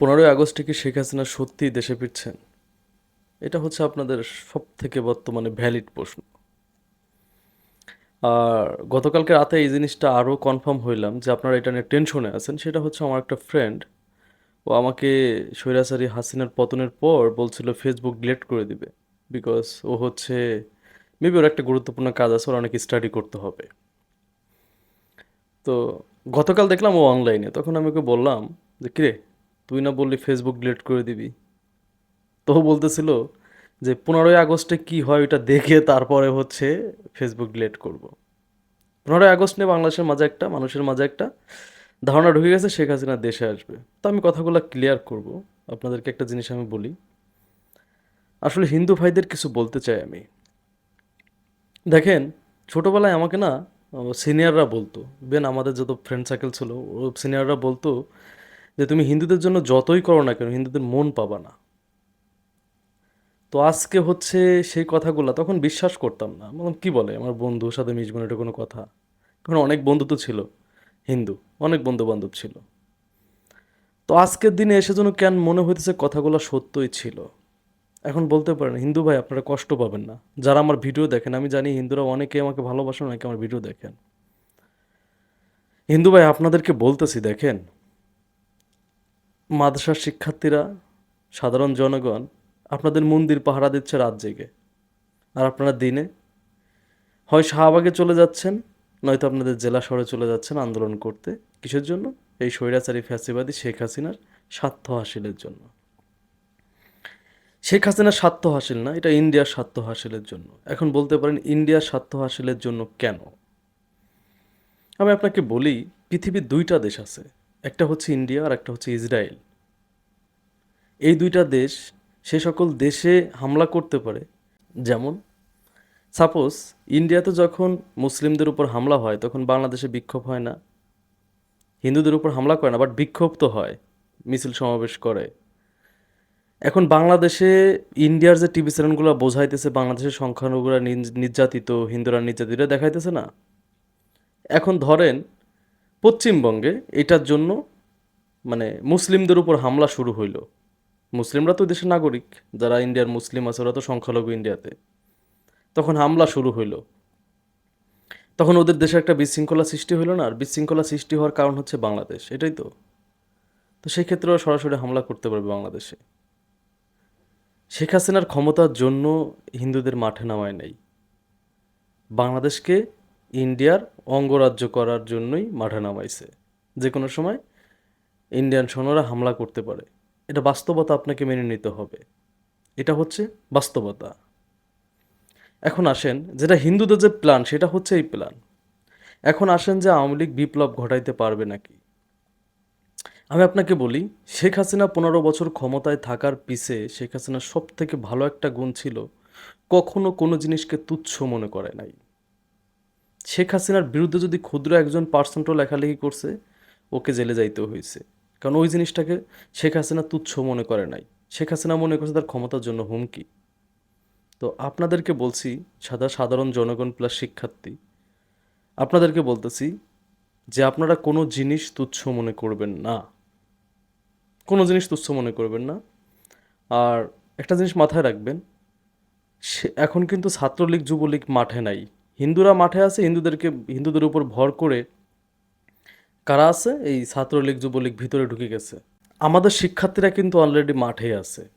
পনেরোই আগস্টে কি শেখ হাসিনা সত্যিই দেশে ফিরছেন? এটা হচ্ছে আপনাদের সব থেকে বর্তমানে ভ্যালিড প্রশ্ন। আর গতকালকে রাতে এই জিনিসটা আরও কনফার্ম হইলাম যে আপনারা এটা নিয়ে টেনশনে আছেন। সেটা হচ্ছে আমার একটা ফ্রেন্ড ও আমাকে স্বৈরাচারী হাসিনার পতনের পর বলছিল ফেসবুক ডিলেট করে দিবে। বিকজ ও হচ্ছে মেবি ওর একটা গুরুত্বপূর্ণ কাজ আছে, ওর অনেক স্টাডি করতে হবে। তো গতকাল দেখলাম ও অনলাইনে তখন আমি ওকে বললাম যে, কিরে তুই না বললি ফেসবুক ডিলিট করে দিবি। তো বলতেছিল যে, পনেরোই আগস্টে কি হয় ওইটা দেখে তারপরে হচ্ছে ফেসবুক ডিলিট করব। পনেরোই আগস্ট নিয়ে বাংলাদেশের মাঝে একটা, মানুষের মাঝে একটা ধারণা ঢুকে গেছে, শেখ হাসিনা দেশে আসবে। তো আমি কথাগুলো ক্লিয়ার করব, আপনাদেরকে একটা জিনিস আমি বলি। আসলে হিন্দু ভাইদের কিছু বলতে চাই আমি। দেখেন, ছোটোবেলায় আমাকে না সিনিয়ররা বলতো। বেন আমাদের যত ফ্রেন্ড সার্কেল ছিল, ও সিনিয়ররা বলতো যে তুমি হিন্দুদের জন্য যতই করো না কেন, হিন্দুদের মন পাবা না। তো আজকে হচ্ছে সেই কথাগুলো তখন বিশ্বাস করতাম না। বললাম, কি বলে? আমার বন্ধুর সাথে মিশবো না, এটা কোনো কথা? কারণ অনেক বন্ধু তো ছিল, হিন্দু, অনেক বন্ধু বান্ধব ছিল। তো আজকের দিনে এসে যেন কেন মনে হইতেছে কথাগুলো সত্যই ছিল। এখন বলতে পারেন, হিন্দু ভাই, আপনারা কষ্ট পাবেন না। যারা আমার ভিডিও দেখেন, আমি জানি হিন্দুরা অনেকে আমাকে ভালোবাসেন অনেকে আমার ভিডিও দেখেন। হিন্দু ভাই, আপনাদেরকে বলতেছি, দেখেন মাদ্রাসার শিক্ষার্থীরা, সাধারণ জনগণ আপনাদের মন্দির পাহারা দিচ্ছে রাত জেগে। আর আপনারা দিনে হয় শাহবাগে চলে যাচ্ছেন, নয়তো আপনাদের জেলা শহরে চলে যাচ্ছেন আন্দোলন করতে। কিসের জন্য? এই স্বৈরাচারী ফ্যাসিবাদী শেখ হাসিনার স্বার্থ হাসিলের জন্য। শেখ হাসিনার স্বার্থ হাসিল না, এটা ইন্ডিয়ার স্বার্থ হাসিলের জন্য। এখন বলতে পারেন, ইন্ডিয়ার স্বার্থ হাসিলের জন্য কেন? আমি আপনাকে বলি, পৃথিবীর দুইটা দেশ আছে। একটা হচ্ছে ইন্ডিয়া আর একটা হচ্ছে ইসরায়েল। এই দুইটা দেশ সে সকল দেশে হামলা করতে পারে। যেমন, সাপোজ, ইন্ডিয়াতে যখন মুসলিমদের উপর হামলা হয়, তখন বাংলাদেশে বিক্ষোভ হয় না। হিন্দুদের উপর হামলা করে না বাট বিক্ষোভ তো হয়, মিছিল সমাবেশ করে। এখন বাংলাদেশে ইন্ডিয়ার যে টিভি চ্যানেলগুলো বোঝাইতেছে, বাংলাদেশের সংখ্যালঘুরা নির্যাতিত, হিন্দুরা নির্যাতিত দেখাইতেছে না। এখন ধরেন পশ্চিমবঙ্গে এটার জন্য মানে মুসলিমদের উপর হামলা শুরু হইল। মুসলিমরা তো দেশের নাগরিক, যারা ইন্ডিয়ার মুসলিম আছে ওরা তো সংখ্যালঘু ইন্ডিয়াতে। তখন হামলা শুরু হইল। তখন ওদের দেশে একটা বিশৃঙ্খলা সৃষ্টি হইল না, আর বিশৃঙ্খলা সৃষ্টি হওয়ার কারণ হচ্ছে বাংলাদেশ, এটাই তো। তো সেই ক্ষেত্রে ওরা সরাসরি হামলা করতে পারবে বাংলাদেশে। শেখ হাসিনার ক্ষমতার জন্য হিন্দুদের মাঠে নামায় নেই। বাংলাদেশকে ইন্ডিয়ার অঙ্গরাজ্য করার জন্যই মাঠে নামাইছে। যে কোনো সময় ইন্ডিয়ান সৈন্যরা হামলা করতে পারে। এটা বাস্তবতা আপনাকে মেনে নিতে হবে। এটা হচ্ছে বাস্তবতা। এখন আসেন, যেটা হিন্দুদের যে প্ল্যান, সেটা হচ্ছে এই প্ল্যান। এখন আসেন যে আওয়ামী লীগ বিপ্লব ঘটাইতে পারবে নাকি? আমি আপনাকে বলি, শেখ হাসিনা পনেরো বছর ক্ষমতায় থাকার পিছে শেখ হাসিনার সব থেকে ভালো একটা গুণ ছিল, কখনো কোনো জিনিসকে তুচ্ছ মনে করে নাই। শেখ হাসিনার বিরুদ্ধে যদি ক্ষুদ্র একজন পার্সেন্টও লেখালেখি করছে, ওকে জেলে যাইতে হয়েছে কারণ ওই জিনিসটাকে শেখ হাসিনা তুচ্ছ মনে করে নাই। শেখ হাসিনা মনে করছে তার ক্ষমতার জন্য হুমকি। তো আপনাদেরকে বলছি, সাদা সাধারণ জনগণ প্লাস শিক্ষার্থী, আপনাদেরকে বলতেছি যে আপনারা কোনো জিনিস তুচ্ছ মনে করবেন না। কোনো জিনিস তুচ্ছ মনে করবেন না। আর একটা জিনিস মাথায় রাখবেন, সে এখন কিন্তু ছাত্রলীগ, যুবলীগ মাঠে নাই। হিন্দুরা মাঠে আছে, হিন্দুদেরকে, হিন্দুদের উপর ভর করে কারা আছে? এই ছাত্রলীগ, যুবলীগ ভিতরে ঢুকে গেছে। আমাদের শিক্ষার্থীরা কিন্তু অলরেডি মাঠে আছে।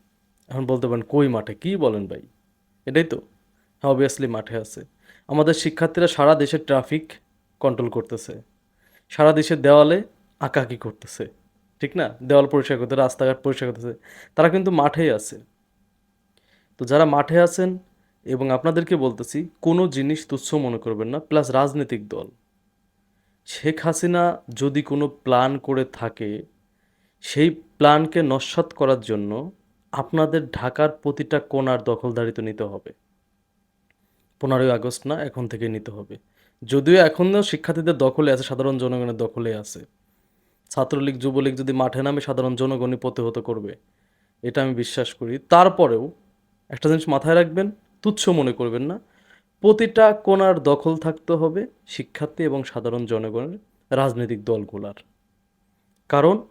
এখন বলতে পারেন, কই মাঠে? কি বলেন ভাই? এটাই তো। হ্যাঁ অবভিয়াসলি মাঠে আছে। আমাদের শিক্ষার্থীরা সারা দেশের ট্রাফিক কন্ট্রোল করতেছে। সারা দেশের দেওয়ালে আঁকাকি করতেছে। ঠিক না? দেওয়াল পরিষ্কার করতে রাস্তাঘাট পরিষ্কার করতেছে। তারা কিন্তু মাঠেই আছে। তো যারা মাঠে আছেন এবং আপনাদেরকে বলতেছি, কোনো জিনিস তুচ্ছ মনে করবেন না, প্লাস রাজনৈতিক দল। শেখ হাসিনা যদি কোনো প্ল্যান করে থাকে, সেই প্ল্যানকে নস্যাৎ করার জন্য আপনাদের ঢাকার প্রতিটা কোণার দখলদারিত্ব নিতে হবে। পনেরোই আগস্ট না, এখন থেকে নিতে হবে। যদিও এখনও শিক্ষার্থীদের দখলে আছে, সাধারণ জনগণের দখলে আছে। ছাত্রলীগ, যুবলীগ যদি মাঠে নামে সাধারণ জনগণই প্রতিহত করবে, এটা আমি বিশ্বাস করি। তারপরেও একটা জিনিস মাথায় রাখবেন তুচ্ছ মনে করবেন না। প্রতিটা কোণার দখল থাকতে হবে শিক্ষার্থী এবং সাধারণ জনগণের রাজনৈতিক দলগুলার। কারণ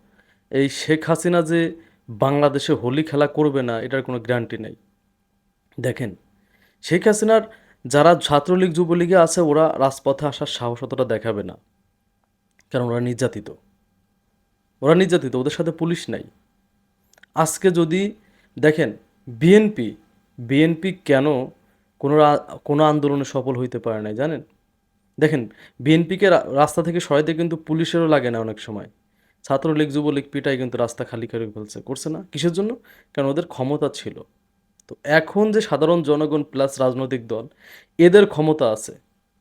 এই শেখ হাসিনা যে বাংলাদেশে হোলি খেলা করবে না, এটার কোনো গ্যারান্টি নেই। দেখেন, শেখ হাসিনার যারা ছাত্রলীগ, যুবলীগে আছে, ওরা রাজপথে আসার সাহস অতটা দেখাবে না। কারণ ওরা নির্যাতিত। ওরা নির্যাতিত, ওদের সাথে পুলিশ নাই। আজকে যদি দেখেন, বিএনপি বিএনপি কেন কোনো কোনো আন্দোলনে সফল হইতে পারে নাই, জানেন? দেখেন, বিএনপিকে রাস্তা থেকে সরাইতে কিন্তু পুলিশেরও লাগে না অনেক সময়। ছাত্রলীগ, যুবলীগ পিটাই কিন্তু রাস্তা খালি করে ফেলছে, করছে না। কিসের জন্য? কারণ ওদের ক্ষমতা ছিল। তো এখন যে সাধারণ জনগণ প্লাস রাজনৈতিক দল, এদের ক্ষমতা আছে।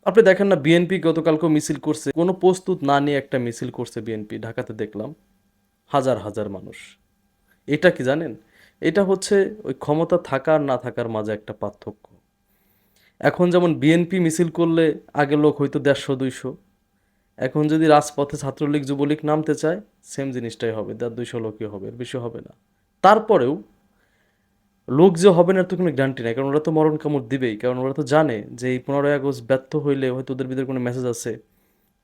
আপনি দেখেন না, বিএনপি গতকালকেও মিছিল করছে। কোনো প্রস্তুত না নিয়ে একটা মিছিল করছে বিএনপি। ঢাকাতে দেখলাম হাজার হাজার মানুষ। এটা কি জানেন? এটা হচ্ছে ওই ক্ষমতা থাকা আর না থাকার মাঝে একটা পার্থক্য। এখন যেমন বিএনপি মিছিল করলে আগে লোক হয়তো দেড়শো, দুইশো। এখন যদি রাজপথে ছাত্রলীগ, যুবলীগ নামতে চায় সেম জিনিসটাই হবে, দেড়, দুইশো লোকই হবে, এর বেশি হবে না। তারপরেও লোক যে হবে না তো কোনো গ্যারান্টি নাই, কারণ ওরা তো মরণ কামড় দিবেই, কারণ ওরা তো জানে যে এই পনেরোই আগস্ট ব্যর্থ হইলে হয়তো ওদের ভিতরে কোনো মেসেজ আছে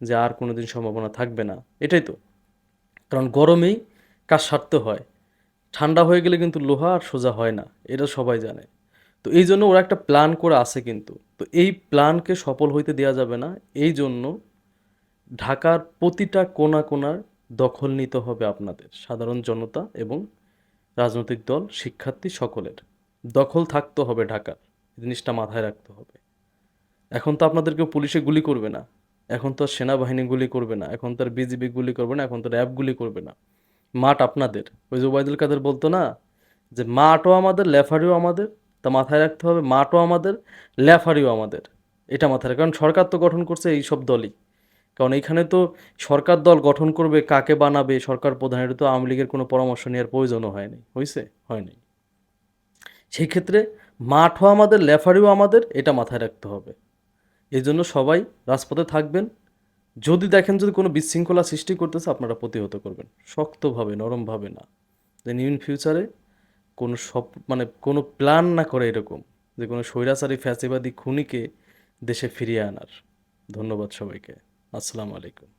যে আর কোনো দিন সম্ভাবনা থাকবে না। এটাই তো। কারণ গরমেই কাজ সারতে হয়। ঠান্ডা হয়ে গেলে কিন্তু লোহা আর সোজা হয় না, এটা সবাই জানে। তো এই জন্য ওরা একটা প্ল্যান করে আছে কিন্তু। তো এই প্ল্যানকে সফল হইতে দেওয়া যাবে না, এই জন্য ঢাকার প্রতিটা কোণা কোণার দখল নিতে হবে আপনাদের, সাধারণ জনতা এবং রাজনৈতিক দল, শিক্ষার্থী সকলের। দখল থাকতে হবে ঢাকার জিনিসটা মাথায় রাখতে হবে। এখন তো আপনাদেরকে পুলিশে গুলি করবে না, এখন তো আর সেনাবাহিনী গুলি করবে না, এখন তো আর বিজিবি গুলি করবে না, এখন তো র্যাব গুলি করবে না। মাঠ আপনাদের। ওই যে ওবায়দুল কাদের বলতো না যে, মাঠও আমাদের, লেফারিও আমাদের, তা মাথায় রাখতে হবে মাঠও আমাদের, লেফারিও আমাদের। এটা মাথায় কারণ সরকার তো গঠন করছে এই সব দলই। কারণ এইখানে তো সরকার দল গঠন করবে, কাকে বানাবে, সরকার প্রধানের তো আওয়ামী লীগের কোনো পরামর্শ নেওয়ার প্রয়োজনও হয়নি। হয়েছে হয়নি। সেই ক্ষেত্রে মাঠও আমাদের, লেফারিও আমাদের, এটা মাথায় রাখতে হবে। এই জন্য সবাই রাজপথে থাকবেন। যদি দেখেন যদি কোনো বিশৃঙ্খলা সৃষ্টি করতেছে, আপনারা প্রতিহত করবেন। শক্তভাবে, নরমভাবে না। দেন ইন ফিউচারে কোনো সব মানে কোনো প্ল্যান না করে এরকম যে কোনো স্বৈরাচারী, ফ্যাসিবাদী খুনিকে দেশে ফিরিয়ে আনার। ধন্যবাদ সবাইকে। আসসালামু আলাইকুম।